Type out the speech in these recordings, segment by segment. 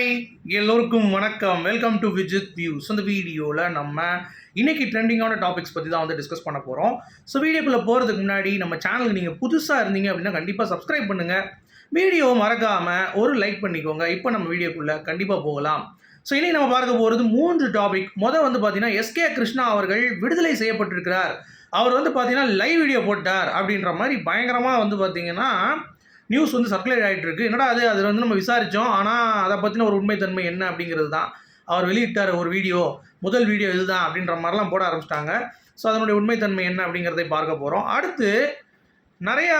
Hi எல்லோருக்கும் வணக்கம். Welcome to Vijith views இந்த வீடியோவில் நம்ம இன்றைக்கி ட்ரெண்டிங்கான டாபிக்ஸ் பற்றி தான் வந்து டிஸ்கஸ் பண்ண போகிறோம் ஸோ வீடியோக்குள்ளே போகிறதுக்கு முன்னாடி நம்ம சேனலுக்கு நீங்கள் புதுசாக இருந்தீங்க அப்படின்னா கண்டிப்பாக சப்ஸ்கிரைப் பண்ணுங்கள் வீடியோ மறக்காமல் ஒரு லைக் பண்ணிக்கோங்க. இப்போ நம்ம வீடியோக்குள்ளே கண்டிப்பாக போகலாம். ஸோ இனி நம்ம பார்க்க போகிறது மூன்று டாபிக் மொதல் வந்து பார்த்தீங்கன்னா எஸ்கே கிருஷ்ணா அவர்கள் விடுதலை செய்யப்பட்டிருக்கிறார். அவர் வந்து பார்த்தீங்கன்னா லைவ் வீடியோ போட்டார் அப்படின்ற மாதிரி பயங்கரமாக வந்து பார்த்தீங்கன்னா நியூஸ் வந்து சர்க்குலேட் ஆகிட்டு இருக்கு என்னடா அது? அதில் வந்து நம்ம விசாரித்தோம் ஆனால் அதை பற்றின ஒரு உண்மைத்தன்மை என்ன அப்படிங்கிறது தான் அவர் வெளியிட்டார் ஒரு வீடியோ முதல் வீடியோ இதுதான் அப்படின்ற மாதிரிலாம் போட ஆரம்பிச்சிட்டாங்க. ஸோ அதனுடைய உண்மைத்தன்மை என்ன அப்படிங்கிறதை பார்க்க போகிறோம் அடுத்து நிறையா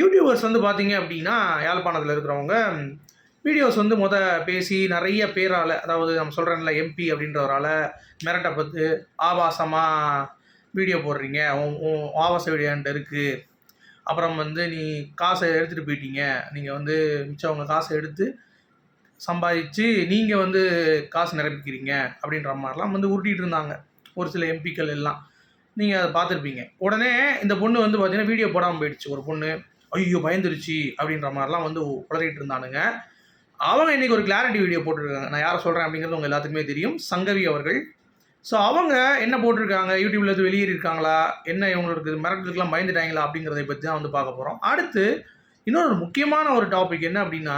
யூடியூபர்ஸ் வந்து பார்த்தீங்க அப்படின்னா யாழ்ப்பாணத்தில் இருக்கிறவங்க வீடியோஸ் வந்து முத பேசி நிறைய பேரால் அதாவது நம்ம சொல்கிறேன்ல எம்பி அப்படின்றவரால் பார்த்து ஆபாசமாக வீடியோ போடுறீங்க. ஆபாச வீடியோன்ட்டு இருக்குது அப்புறம் வந்து நீ காசை எடுத்துகிட்டு போயிட்டீங்க. நீங்கள் வந்து மிச்சவங்க காசை எடுத்து சம்பாதிச்சு நீங்கள் வந்து காசு நிரப்பிக்கிறீங்க அப்படின்ற மாதிரிலாம் வந்து உருட்டிகிட்டு இருந்தாங்க. ஒரு சில எம்பிக்கள் எல்லாம். நீங்கள் அதை பார்த்துருப்பீங்க. உடனே இந்த பொண்ணு வந்து பார்த்தீங்கன்னா வீடியோ போடாமல் போயிடுச்சு. ஒரு பொண்ணு ஐயோ பயந்துருச்சு அப்படின்ற மாதிரிலாம் வந்து உளறிட்டு இருந்தானுங்க. அவங்க இன்றைக்கி ஒரு கிளாரிட்டி வீடியோ போட்டுருக்காங்க. நான் யாரை சொல்கிறேன் அப்படிங்கிறது உங்கள் எல்லாத்துக்குமே தெரியும். சங்கவி அவர்கள் ஸோ அவங்க என்ன போட்டிருக்காங்க? யூடியூப்ல இருந்து வெளியேறிருக்காங்களா என்ன இவங்களுக்கு மிரட்டலுக்குலாம் பயந்துட்டாங்களா? அப்படிங்கிறத பற்றி தான் வந்து பார்க்க போகிறோம் அடுத்து இன்னொரு முக்கியமான ஒரு டாபிக் என்ன அப்படின்னா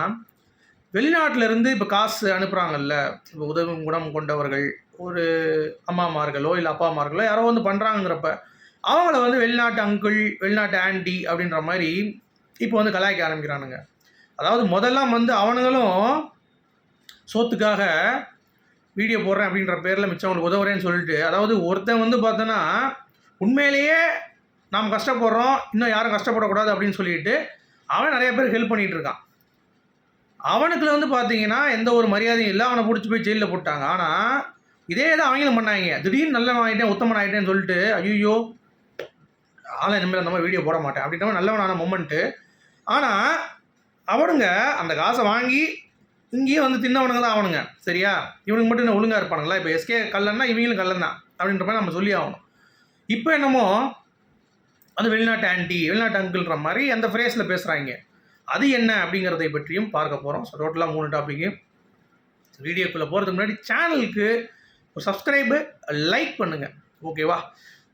வெளிநாட்டிலேருந்து இப்போ காசு அனுப்புகிறாங்கல்ல இப்போ உதவும் குணம் கொண்டவர்கள் ஒரு அம்மாமார்களோ இல்லை அப்பாமார்களோ யாரோ வந்து பண்ணுறாங்கிறப்ப அவங்கள வந்து வெளிநாட்டு அங்கிள் வெளிநாட்டு ஆண்டி அப்படின்ற மாதிரி இப்போ வந்து கலாய்க்க ஆரம்பிக்கிறானுங்க. அதாவது முதல்லாம் வந்து அவனுங்களும் சோத்துக்காக வீடியோ போடுறேன் அப்படின்ற பேரில் மிச்சவங்களுக்கு உதவுறேன்னு சொல்லிட்டு அதாவது ஒருத்தன் வந்து பார்த்தோன்னா உண்மையிலேயே நாம் கஷ்டப்படுறோம் இன்னும் யாரும் கஷ்டப்படக்கூடாது அப்படின்னு சொல்லிட்டு அவன் நிறைய பேர் ஹெல்ப் பண்ணிகிட்டு இருக்கான். அவனுக்குள்ள வந்து பார்த்தீங்கன்னா எந்த ஒரு மரியாதையும் இல்லை. அவனை பிடிச்சி போய் ஜெயிலில் போட்டாங்க. ஆனால் இதே தான் அவங்களும் பண்ணாங்க. திடீர்னு நல்லவன் ஆகிட்டேன் உத்தமன் ஆகிட்டேன்னு சொல்லிட்டு ஐயோ ஆளை இனிமேல் அந்த மாதிரி வீடியோ போட மாட்டேன். அப்படின்ற மாதிரி நல்லவனான மொமெண்ட்டு ஆனால் அவனுங்க அந்த காசை வாங்கி இங்கேயே வந்து தின்னவனுங்க தான் ஆகணுங்க சரியா? இவனுக்கு மட்டும் என்ன ஒழுங்காக இருப்பானுங்களா? இப்போ எஸ்கே கல்லன்னா இவங்களும் கல்லன் தான் அப்படின்ற மாதிரி நம்ம சொல்லி ஆகணும். இப்போ என்னமோ அது வெளிநாட்டு ஆண்டி வெளிநாட்டு அங்கிள்ன்ற மாதிரி அந்த ஃப்ரேஸில் பேசுகிறாங்க அது என்ன அப்படிங்கிறதை பற்றியும் பார்க்க போகிறோம் ஸோ டோட்டலாக மூணு டாப்பிக்கு வீடியோக்குள்ளே போகிறதுக்கு முன்னாடி சேனலுக்கு ஒரு சப்ஸ்கிரைபு லைக் பண்ணுங்கள் ஓகேவா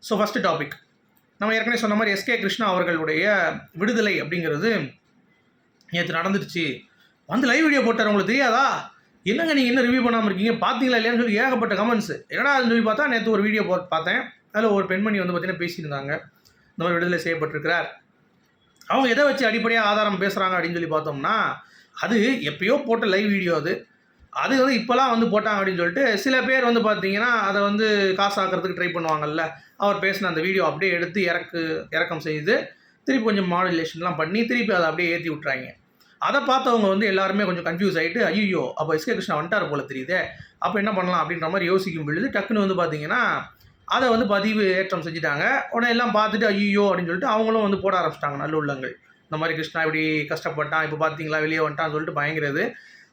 ஸோ ஃபஸ்ட்டு டாபிக் நம்ம ஏற்கனவே சொன்ன மாதிரி எஸ்கே கிருஷ்ணா அவர்களுடைய விடுதலை அப்படிங்கிறது நேற்று நடந்துருச்சு. வந்து லைவ் வீடியோ போட்டார் உங்களுக்கு தெரியாதா? என்னங்க நீங்கள் இன்னும் ரிவ்யூ பண்ணாமல் இருக்கீங்க? பார்த்தீங்களா இல்லையான்னு சொல்லி ஏகப்பட்ட கமெண்ட்ஸ் என்னடா அது சொல்லி பார்த்தா நேற்று ஒரு வீடியோ போட்டு பார்த்தேன். அதில் ஒரு பெண்மணி வந்து பார்த்தீங்கன்னா பேசியிருந்தாங்க. இந்த மாதிரி விடுதலை செய்யப்பட்டிருக்கிறார். அவங்க எதை வச்சு அடிப்படையாக ஆதாரம் பேசுகிறாங்க அப்படின்னு சொல்லி பார்த்தோம்னா அது எப்பயோ போட்ட லைவ் வீடியோ அது. அது வந்து இப்போலாம் வந்து போட்டாங்க அப்படின்னு சொல்லிட்டு சில பேர் வந்து பார்த்தீங்கன்னா அதை வந்து காசு ஆக்கிறதுக்கு ட்ரை பண்ணுவாங்கல்ல. அவர் பேசின அந்த வீடியோ அப்படியே எடுத்து இறக்கு இறக்கம் செய்து திருப்பி கொஞ்சம் மாடுலேஷன்லாம் பண்ணி திருப்பி அதை அப்படியே ஏற்றி விட்றாங்க அதை பார்த்தவங்க வந்து எல்லாருமே கொஞ்சம் கன்ஃபியூஸ் ஆகிட்டு ஐயோ அப்போ எஸ்கே கிருஷ்ணா வந்துட்டார் போல தெரியுதே அப்போ என்ன பண்ணலாம் அப்படின்ற மாதிரி யோசிக்கும் பொழுது டக்குன்னு வந்து பார்த்தீங்கன்னா அதை வந்து பதிவு ஏற்றம் செஞ்சுட்டாங்க. உடனே எல்லாம் பார்த்துட்டு ஐயோ அப்படின்னு சொல்லிட்டு அவங்களும் வந்து போட ஆரம்பிச்சிட்டாங்க நல்ல உள்ளங்கள். இந்த மாதிரி கிருஷ்ணா இப்படி கஷ்டப்பட்டான் இப்போ பார்த்தீங்களா வெளியே வந்துட்டான்னு சொல்லிட்டு பயங்கிறது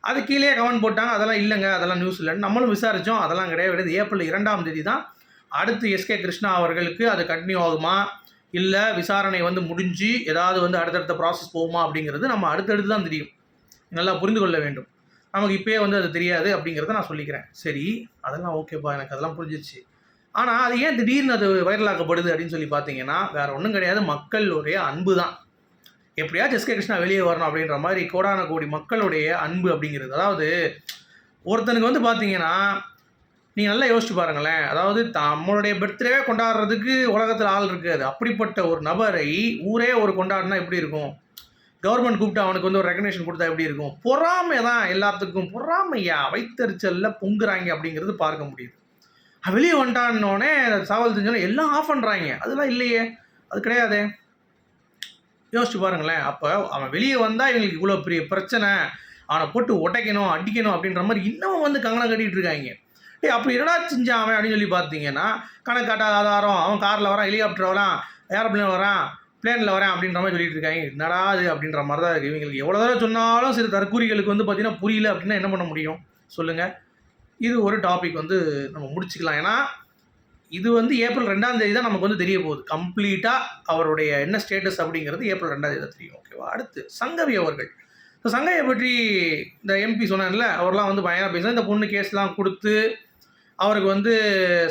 அது கீழே கமெண்ட் போட்டாங்க அதெல்லாம் இல்லைங்க அதெல்லாம் நியூஸ் இல்லைன்னு நம்மளும் விசாரித்தோம் அதெல்லாம் கிடையாது கிடையாது. ஏப்ரல் இரண்டாம் தேதி தான் அடுத்து எஸ்கே கிருஷ்ணா அவர்களுக்கு அது கண்டினியூ ஆகுமா? இல்லை விசாரணை வந்து முடிஞ்சு ஏதாவது வந்து அடுத்தடுத்த ப்ராசஸ் போகுமா அப்படிங்கிறது நம்ம அடுத்தடுத்து தான் தெரியும். நல்லா புரிந்து கொள்ள வேண்டும். நமக்கு இப்போயே வந்து அது தெரியாது அப்படிங்கிறத நான் சொல்லிக்கிறேன். சரி அதெல்லாம் ஓகேப்பா எனக்கு அதெல்லாம் புரிஞ்சிச்சு ஆனால் அது ஏன் திடீர்னு அது வைரலாக்கப்படுது அப்படின்னு சொல்லி பார்த்தீங்கன்னா வேற ஒன்றும் கிடையாது. மக்களுடைய அன்பு தான். எப்படியாச்சும் எஸ்கே கிருஷ்ணா வெளியே வரணும் அப்படின்ற மாதிரி கோடான கோடி மக்களுடைய அன்பு அப்படிங்கிறது. அதாவது ஒருத்தனுக்கு வந்து பார்த்தீங்கன்னா நீங்கள் நல்லா யோசிச்சு பாருங்களேன். அதாவது நம்மளுடைய பர்த்டேவே கொண்டாடுறதுக்கு உலகத்தில் ஆள் இருக்காது. அப்படிப்பட்ட ஒரு நபரை ஊரே ஒரு கொண்டாடினா எப்படி இருக்கும்? கவர்மெண்ட் கூப்பிட்டு அவனுக்கு வந்து ஒரு ரெகனேஷன் கொடுத்தா எப்படி இருக்கும்? பொறாமை தான் எல்லாத்துக்கும். பொறாமையா? வைத்தறிச்சலில் பொங்குறாங்க அப்படிங்கிறது பார்க்க முடியுது. அவன் வெளியே வந்துட்டான்னொடனே சாவல் தெரிஞ்சோன்னே எல்லாம் ஆஃப் பண்ணுறாங்க அதெல்லாம் இல்லையே. அது கிடையாதே. யோசிச்சு பாருங்களேன். அப்போ அவன் வெளியே வந்தால் இவங்களுக்கு இவ்வளோ பெரிய பிரச்சனை. அவனை போட்டு உடைக்கணும் அடிக்கணும் அப்படின்ற மாதிரி இன்னமும் வந்து கங்கணம் கட்டிகிட்டு இருக்காங்க. ஏய் அப்படி என்னடா செஞ்சான் அவன் அப்படின்னு சொல்லி பார்த்தீங்கன்னா கணக்கு ஆதாரம் அவன் காரில் வரான் ஹெலிகாப்டர் வரான் ஏரோப்ளேன் வரான் பிளேனில் வரேன் அப்படின்ற மாதிரி சொல்லிட்டு இருக்காங்க. என்னடா அது அப்படின்ற மாதிரி தான் இருக்குது இவங்களுக்கு எவ்வளோ தடவை சொன்னாலும் சில தற்கூரிகளுக்கு வந்து பார்த்தீங்கன்னா புரியல அப்படின்னா என்ன பண்ண முடியும்? சொல்லுங்கள் இது ஒரு டாபிக் வந்து நம்ம முடிச்சுக்கலாம். ஏன்னா இது வந்து ஏப்ரல் ரெண்டாம் தேதி தான் நமக்கு வந்து தெரிய போகுது. கம்ப்ளீட்டாக அவருடைய என்ன ஸ்டேட்டஸ் அப்படிங்கிறது ஏப்ரல் ரெண்டாம் தேதி தான் தெரியும். ஓகேவா அடுத்து சங்கவி அவர்கள். ஸோ சங்கையை பற்றி இந்த எம்பி சொன்னார்ல அவர்லாம் வந்து பயங்கர பேசுகிறார் இந்த பொண்ணு கேஸ்லாம் கொடுத்து அவருக்கு வந்து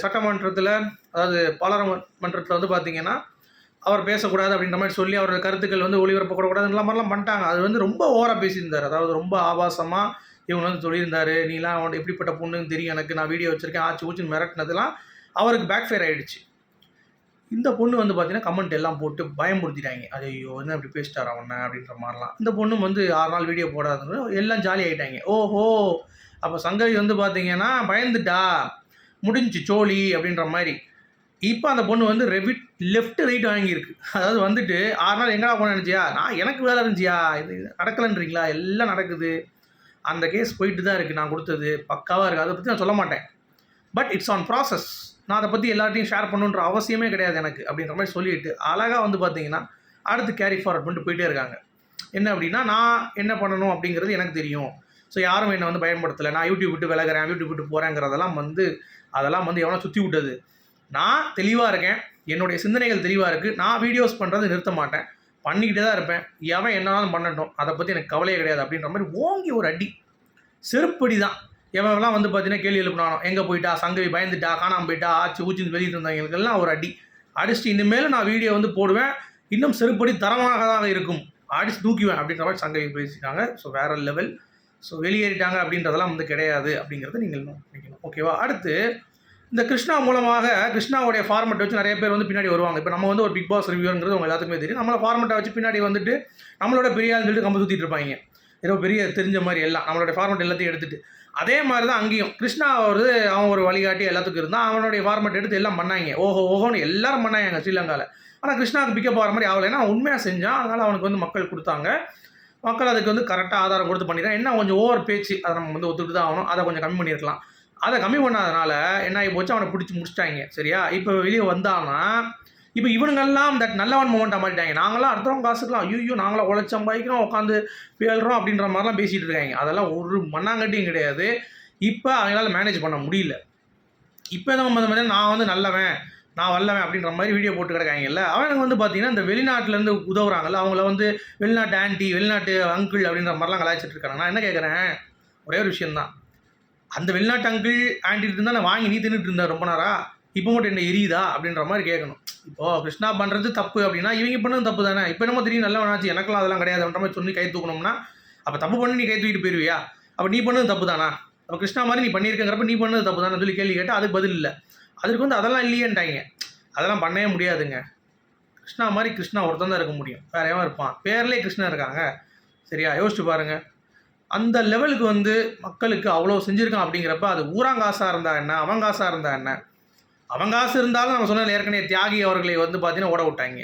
சட்டமன்றத்தில் அதாவது பாராளுமன்றத்தில் வந்து பார்த்தீங்கன்னா அவர் பேசக்கூடாது அப்படின்ற மாதிரி சொல்லி அவரோட கருத்துக்கள் வந்து ஒளிபரப்பக்கூடாதுன்ற மாதிரிலாம் பண்ணிட்டாங்க. அது வந்து ரொம்ப ஓவராக பேசியிருந்தார். அதாவது ரொம்ப ஆபாசமாக இவங்க வந்து சொல்லியிருந்தார் நீலாம் அவன் எப்படிப்பட்ட பொண்ணுன்னு தெரியும் எனக்கு. நான் வீடியோ வச்சுருக்கேன். ஆச்சு ஊச்சின்னு மிரட்டினதுலாம் அவருக்கு பேக் ஃபேர் ஆகிடுச்சு இந்த பொண்ணு வந்து பார்த்தீங்கன்னா கமெண்ட் எல்லாம் போட்டு பயமுறுத்திட்டாங்க. ஐயோ என்ன இப்படி பேசிட்டார் அவனை அப்படின்ற மாதிரிலாம். இந்த பொண்ணு வந்து ஆறு நாள் வீடியோ போடாதுன்னு எல்லாம் ஜாலி ஆகிட்டாங்க ஓஹோ அப்போ சங்கவி வந்து பார்த்தீங்கன்னா பயந்துட்டா? முடிஞ்சு சோழி அப்படின்ற மாதிரி. இப்போ அந்த பொண்ணு வந்து ரெவிட் லெஃப்ட் ரைட் வாங்கியிருக்கு. அதாவது வந்துட்டு ஆறு நாள் எங்கடா போன நினச்சியா? நான் எனக்கு வேலை இருந்துச்சியா? இது நடக்கலைன்றீங்களா? எல்லாம் நடக்குது. அந்த கேஸ் போயிட்டு தான் இருக்குது நான் கொடுத்தது பக்காவாக இருக்குது அதை பற்றி நான் சொல்ல மாட்டேன். பட் இட்ஸ் ஆன் ப்ராசஸ் நான் அதை பற்றி எல்லார்ட்டையும் ஷேர் பண்ணுன்ற அவசியமே கிடையாது எனக்கு அப்படின்ற மாதிரி சொல்லிட்டு அழகாக வந்து பார்த்தீங்கன்னா அடுத்து கேரி ஃபார்வர்ட் பண்ணிட்டு போயிட்டே இருக்காங்க. என்ன அப்படின்னா நான் என்ன பண்ணணும்? அப்படிங்கிறது எனக்கு தெரியும். ஸோ யாரும் என்னை வந்து பயன்படுத்தலை. நான் யூடியூப் விட்டு விலகிறேன் யூடியூப் விட்டு போகிறேங்கிறதெல்லாம் வந்து அதெல்லாம் வந்து எவனோ சுற்றி விட்டது. நான் தெளிவாக இருக்கேன். என்னுடைய சிந்தனைகள் தெளிவாக இருக்குது நான் வீடியோஸ் பண்ணுறது நிறுத்த மாட்டேன். பண்ணிக்கிட்டே தான் இருப்பேன். எவன் என்னாலும் பண்ணட்டும் அதை பற்றி எனக்கு கவலையே கிடையாது அப்படின்ற மாதிரி ஓங்கி ஒரு அடி. செருப்படி தான். எவன்லாம் வந்து பார்த்தீங்கன்னா கேள்வி எழுப்பினானோ எங்கே போயிட்டா சங்கவி பயந்துட்டா காணாமல் போயிட்டா ஆச்சு ஊச்சின்னு வெளியிட்டு இருந்தவங்களுக்கெல்லாம் ஒரு அடி. அடிச்சுட்டு இனிமேல் நான் வீடியோ வந்து போடுவேன். இன்னும் செருப்படி தரமாக தான் இருக்கும். அடிச்சு தூக்குவேன் அப்படின்ற மாதிரி சங்கவி பேசிட்டாங்க. ஸோ வேறு லெவல் ஸோ வெளியேறிட்டாங்க அப்படின்றதெல்லாம் வந்து கிடையாது அப்படிங்கிறத நீங்கள் நினைக்கணும் ஓகேவா? அடுத்து இந்த கிருஷ்ணா மூலமாக கிருஷ்ணாவுடைய ஃபார்மெட்டை வச்சு நிறைய பேர் வந்து பின்னாடி வருவாங்க. இப்போ நம்ம வந்து ஒரு பிக் பாஸ் ரிவ்யூங்கிறது அவங்க எல்லாத்துக்குமே தெரியும். நம்மளை ஃபார்மெட்டை வச்சு பின்னாடி வந்துட்டு நம்மளோட பெரியாள்னு சொல்லிட்டு கம்ப சுற்றிட்டு இருப்பாங்க. ஏதோ பெரிய தெரிஞ்ச மாதிரி எல்லாம். நம்மளோட ஃபார்மெட் எல்லாத்தையும் எடுத்துகிட்டு அதே மாதிரி தான் அங்கேயும். கிருஷ்ணா ஒரு அவன் ஒரு வழிகாட்டி எல்லாத்துக்கும் இருந்தான் அவனுடைய ஃபார்மெட் எடுத்து எல்லாம் பண்ணாங்க. ஓஹோ ஓஹோன்னு எல்லாரும் பண்ணாங்க ஸ்ரீலங்காவில் ஆனால் கிருஷ்ணாவுக்கு பிக்கப் ஆகிற மாதிரி ஆகலை. ஏன்னா அவன் உண்மையாக செஞ்சான். அதனால் அவனுக்கு வந்து மக்கள் கொடுத்தாங்க. மக்கள் அதுக்கு வந்து கரெக்டாக ஆதாரம் கொடுத்து பண்ணிடுறான் என்ன கொஞ்சம் ஓவர் பேச்சு அதை நம்ம வந்து ஒத்துக்கிட்டு தான் ஆகணும். அதை கொஞ்சம் கம்மி பண்ணியிருக்கலாம். அதை கம்மி பண்ணாதனால என்ன ஆகி போச்சு? அவனை பிடிச்சி முடிச்சிட்டாங்க. சரியா? இப்போ வெளியே வந்தானா இப்போ இவனுங்கெல்லாம் தட் நல்லவன் மூமெண்ட்டாக மாறிட்டாங்க நாங்களாம் அடுத்தவங்க காசுக்கலாம் ஐயோ நாங்களாம் உழைச்சி உட்காந்து பேழ்றோம் அப்படின்ற மாதிரிலாம் பேசிகிட்டு இருக்காங்க. அதெல்லாம் ஒரு மண்ணாங்கட்டியும் கிடையாது. இப்போ அவங்களால மேனேஜ் பண்ண முடியல. இப்போ தான் மாதிரி நான் வந்து நல்லவன் நான் வல்லவன் அப்படின்ற மாதிரி வீடியோ போட்டு கிடக்காங்கல்ல அவனுக்கு வந்து பார்த்தீங்கன்னா இந்த வெளிநாட்டிலேருந்து உதவுறாங்கல்ல அவங்கள வந்து வெளிநாட்டு ஆண்டி வெளிநாட்டு அங்கிள் அப்படின்ற மாதிரிலாம் கலாய்ச்சிட்டு இருக்காங்க. நான் என்ன கேட்குறேன் ஒரே ஒரு விஷயந்தான் அந்த வெளிநாட்டு அங்கிள் ஆன்ட்டி இருந்தால் நான் வாங்கி நீ தின்னுட்டு இருந்தேன் ரொம்ப நேரம் இப்போ மட்டும் என்ன எரியுதா? அப்படின்ற மாதிரி கேட்கணும் இப்போ கிருஷ்ணா பண்ணுறது தப்பு அப்படின்னா இவங்க பண்ணது தப்பு தானே? இப்போ என்னமோ தெரியும் நல்லா வேணாச்சு எனக்கெல்லாம் அதெல்லாம் கிடையாதுன்ற மாதிரி சொல்லி கை தூக்கணும்னா அப்போ தப்பு பண்ணி நீ கை தூக்கிட்டு போயிருவியா? அப்போ நீ பண்ணது தப்பு தானா? அப்போ கிருஷ்ணா மாதிரி நீ பண்ணியிருக்கங்கிறப்ப நீ பண்ணது தப்பு தானே சொல்லி கேள்வி கேட்டால் அதுக்கு பதில் இல்லை. அதுக்கு வந்து அதெல்லாம் இல்லையேன்ட்டாங்க. அதெல்லாம் பண்ணவே முடியாதுங்க. கிருஷ்ணா மாதிரி கிருஷ்ணா ஒருத்தன் தான் இருக்க முடியும். வேற எவன் இருப்பான்? பேர்லேயே கிருஷ்ணா இருக்காங்க. சரியா? யோசிச்சு பாருங்கள் அந்த லெவலுக்கு வந்து மக்களுக்கு அவ்வளோ செஞ்சுருக்கான் அப்படிங்கிறப்ப அது ஊராங்காசாக இருந்தா என்ன? அவங்காசாக இருந்தா என்ன? அவன் காசு இருந்தாலும் நம்ம சொன்ன ஏற்கனவே தியாகி அவர்களை வந்து பார்த்தீங்கன்னா ஓட விட்டாங்க.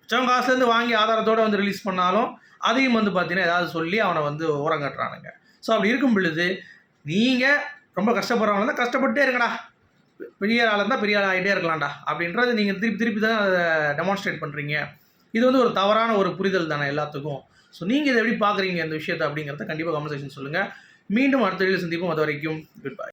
மிச்சவங்க காசுலேருந்து வாங்கி ஆதாரத்தோடு வந்து ரிலீஸ் பண்ணாலும் அதையும் வந்து பார்த்தீங்கன்னா ஏதாவது சொல்லி அவனை வந்து ஓரங்கட்டுறானுங்க ஸோ அப்படி இருக்கும் பொழுது நீங்கள் ரொம்ப கஷ்டப்படுறவங்க தான் கஷ்டப்பட்டே இருக்கடா பெரிய ஆளாக இருந்தால் பெரிய ஆள் ஆகிட்டே இருக்கலாம்டா. அப்படின்றது நீங்கள் திருப்பி திருப்பி தான் அதை டெமான்ஸ்ட்ரேட் பண்ணுறீங்க இது வந்து ஒரு தவறான ஒரு புரிதல் தானே எல்லாத்துக்கும். ஸோ நீங்கள் இதை எப்படி பார்க்குறீங்க இந்த விஷயத்தை அப்படிங்கிறத கண்டிப்பாக கான்வர்சேஷன் சொல்லுங்கள் மீண்டும் அடுத்த வீடியோ சந்திப்போம். அது வரைக்கும் குட் பை